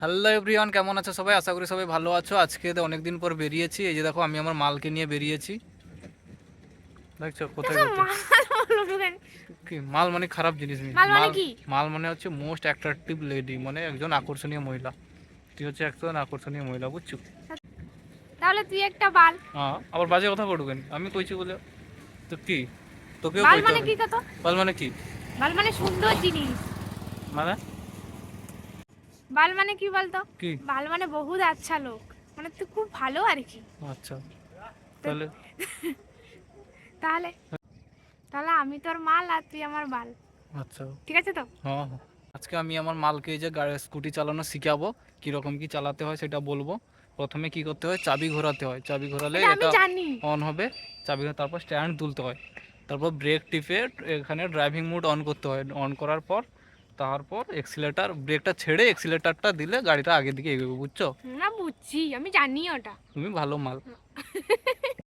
Hello everyone কেমন আছো সবাই? আশা করি সবাই ভালো আছো। আজকে তো অনেকদিন পর বেরিয়েছি। এই যে দেখো আমি আমার মালকে নিয়ে বেরিয়েছি। দেখছ কোথায় যাচ্ছে কি মাল মানে খারাপ জিনিস মাল মানে মাল কি? মাল মানে হচ্ছে মোস্ট অ্যাট্রাকটিভ লেডি মানে একজন আকর্ষণীয় মহিলা। তুই হচ্ছে একজন আকর্ষণীয় মহিলা বুঝছ? তাহলে তুই একটা বাল। হ্যাঁ আবার বাজে কথা পড়বেন আমি কইছি বলে। তো কি? তোকেও বাল মানে কি কত বাল মানে কি? বাল মানে সুন্দর জিনিস। মানে? বাল মানে কি বলতো? কি? বাল মানে বহুত আচ্ছা লোক। মানে তুই খুব ভালো আর কি। আচ্ছা। তাহলে? তাহলে? তাহলে আমি তোর মাল আর তুই আমার বাল। আচ্ছা। ঠিক আছে তো? হ্যাঁ হ্যাঁ। আজকে আমি আমার মালকে যে গাড়ি স্কুটি চালানো শিখাবো। কীরকম কি চালাতে হয় সেটা বলব। প্রথমে কি করতে হয়? চাবি ঘোরাতে হয়। চাবি ঘোরালে এটা অন হবে। চাবি তারপর স্ট্যান্ড তুলতে হয়। তারপর ব্রেক টিপে এখানে ড্রাইভিং মোড অন করতে হয়। অন করার পর তারপর এক্সিলেটার ব্রেকটা ছেড়ে এক্সিলেটারটা দিলে গাড়িটা আগের দিকে এগোবে বুঝছো না বুঝছি আমি জানি ওটা তুমি ভালো মাল